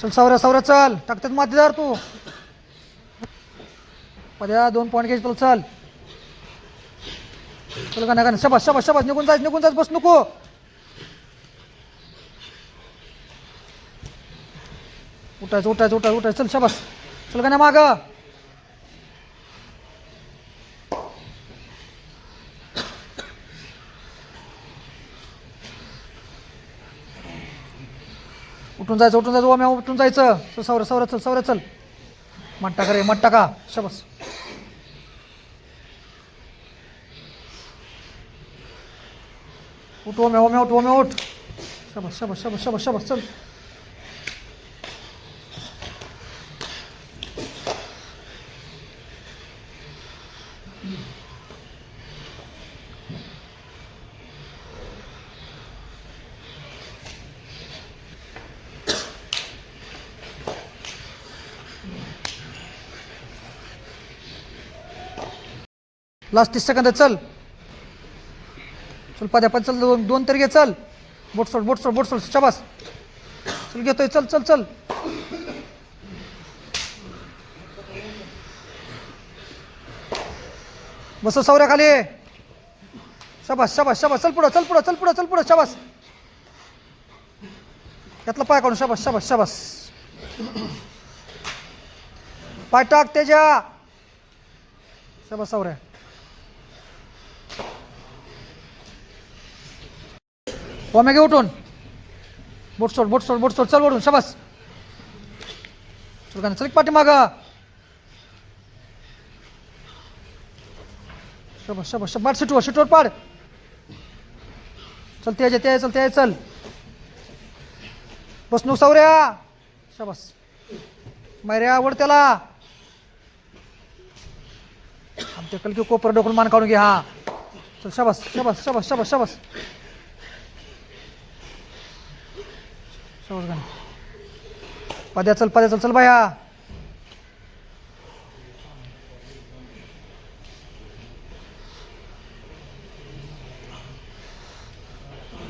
चल सावऱ्या सावऱ्या चल. टाकतात मातीदार तू. पद्या दोन पॉईंट घ्यायचे तुला चल. चल का नाही शबास शबास शबास. निघून जायचं निघून जायच. बस नको. उठायचं उठायचं उठायचं उठायचं. चल शबास. चल का नाही माग. उठून जायचं उठून जायचं ओम्या उठून जायचं. चल सौर सौर चल सौर चल. मट टाका रे मट टाका. शबस. उठ ओम्या ओम्या उठ ओम्या उठ. शबस शबस शबस शबस शबस चल. लास्ट तीस सेकंद चल. चल पाद्या पण चल दोन दोन तरी घे चल. बोट सोड बोट सोड बोट सोड शबास. चल घेतोय चल चल चल. बस सौऱ्या खाली शबास शबास शबास. चल पुढं चल पुढं चल पुढं चल पुढं शबास. यातला पाय काढून शबास शबास शबास. पाय टाक त्याच्या शबास सौऱ्या ओमेगे उठून बोट सोड बोट सोड बोट सोड चल ओढून शबास चल चल पाठी माग शबास शबास शबास सिटवर सिटवर पाड चल ते ते चल ते चल बस नु सावऱ्या शबास मैऱ्या आवड त्याला आमच्या कलकी कोपर डोकून मान काढून घे हा चल शबास शबास शबास शबास शबास शबास गाणं पद्या चल पद्या चल चल बाया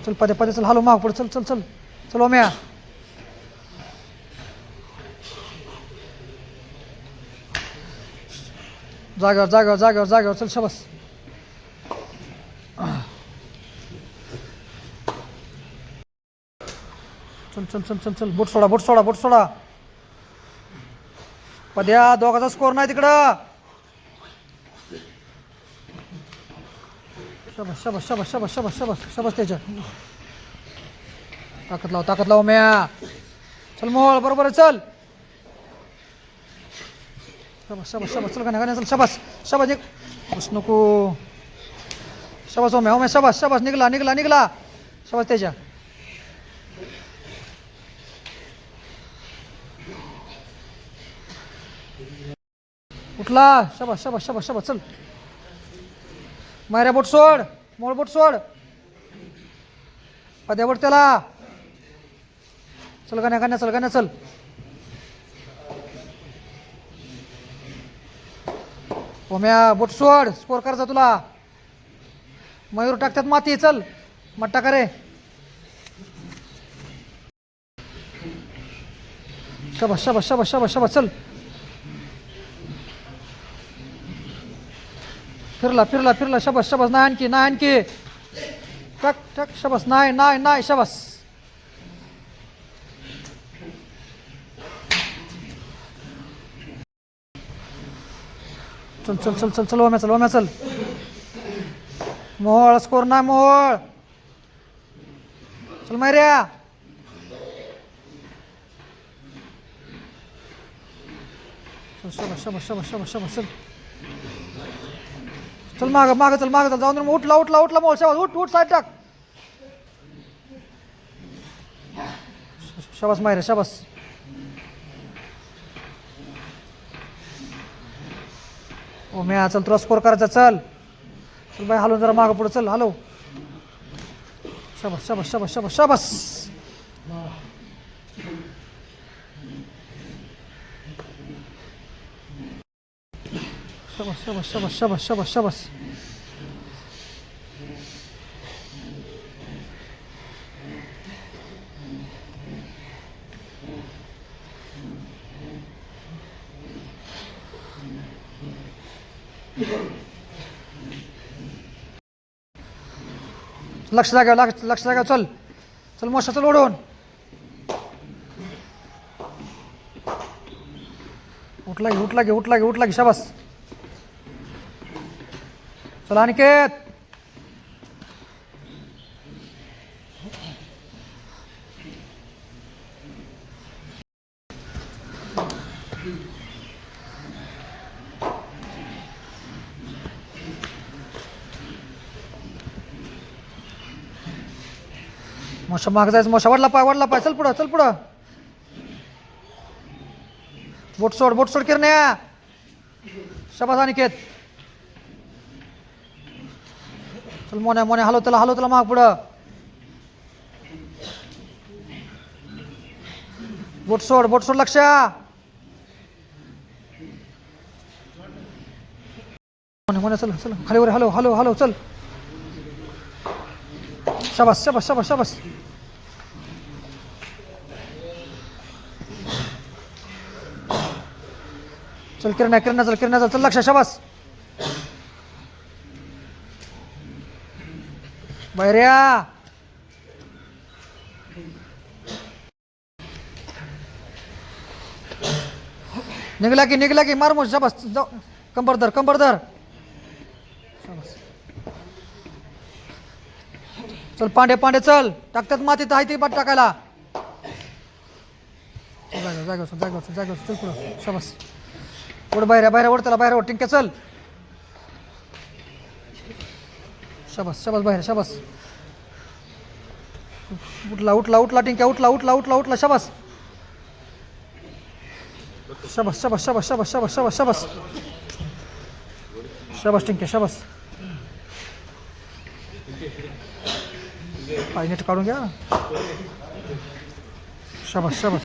चल पद्या पद्या चल हालो माग पुढे चल चल चल. चल ओम्या. जागेवर जागेवर जागेवर जागेवर चल शबस. चल चल चल चल चल. बोट सोडा बोट सोडा बोट सोडा. पद्या दोघाचा स्कोर नाही तिकडं. शबस शबस शबस शबस शबस शबस शबस त्याच्या. ताकद लाव ताकद लाव म्या. चल मोहळ बरोबर आहे, चल. शबस शबस शबस चल का नाही चल शबस शबस एक बस नको. शबास ओम्या हो, ओम्या हो, शबस शबस निघला निघला निघला. शबस त्याच्या. उठला. शबास शबास शबास शबास. चल. मायऱ्या बोट सोड. मोळ बोट सोड. पद्या बोट त्याला. चल गाण्या गाण्या चल गाण्या चल. ओम्या बोट सोड. स्कोर करायचा तुला. मयूर टाकतात माती. चल. मट्टा टाका रे. शबास शबास शबास शबास. चल. फिरला फिरला फिरला. शबस शबस नाही आणखी नाही आणखी. टक टक शबस नाही नाही नाही शबस. चल चल चल चल चल ओम्या चल ओम्या चल. मोहोळ स्कोर नाही मोहोळ. चल मार्या चल शबस शबस शबस शबस शबास चल. चल माग माग चल माग चल जाऊन दे. मग उठला उठला उठला मोल शाबास उठ उठ साईड टाक. शाबास माहिर शाबास. ओ म्या चल तुला स्कोर करायचा चल. चल बाई हलवून जरा मागं पुढे चल हलव. शाबास शाबास शाबास शाबास शाबास. शाबास शाबास शाबास शाबास शाबास शाबास लक्ष जागा लक्ष लक्ष जागा चल. चल मोशा चल ओढून. उठला घे उठला घे उठला घे उठला घे शाबास. चला अनिकेत मोशा माग जायचं मोशा वाढला पाय वाढला पाय चल पुढं चल पुढं. बोट सोड बोट सोड किरण्या. शाबास अनिकेत चल मोन्या मोन्या हलव त्याला हलव त्याला माग पुढं. बोट सोड बोट सोड लक्ष मोन्या चल चल खाली वर हलव हलव हलव चल. शाबास शाबास शाबास शाबास. चल किरणा किरणा चल किरणा चल चल लक्ष शाबास. बैर्या निघला की निघला की मार मोठ शाबास. जाऊ. कंबर धर कंबर धर चल पांडे पांडे चल. टाकतात मातीत आहे ती पाठ टाकायला. जागा जागा जागा जागा चल पुढं. शाबास. पुढं बाहेर बाहेर ओढ त्याला बाहेर ओढ टिंक्या चल. शाबास शाबास बाहेर शाबास. उठला उठला उठला टिंक्या, उठला उठला उठला उठला, शाबास. शाबास शाबास शाबास शाबास शाबास शाबास शाबास. शाबास टिंक्या, शाबास. पाय नीट काढून घ्या. शाबास शाबास.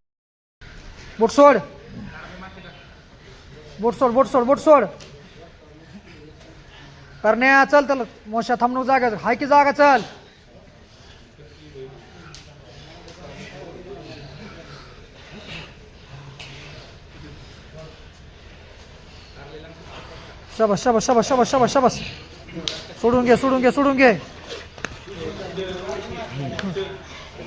बोट सोड. बोट सोड बोट सोड बोट सोड. करण्या चल चल मोशा थांबणूक जागा हाय की जागा चल. शबस शबस शबस शबस शबस शबस. सोडून घे सोडून घे सोडून घे.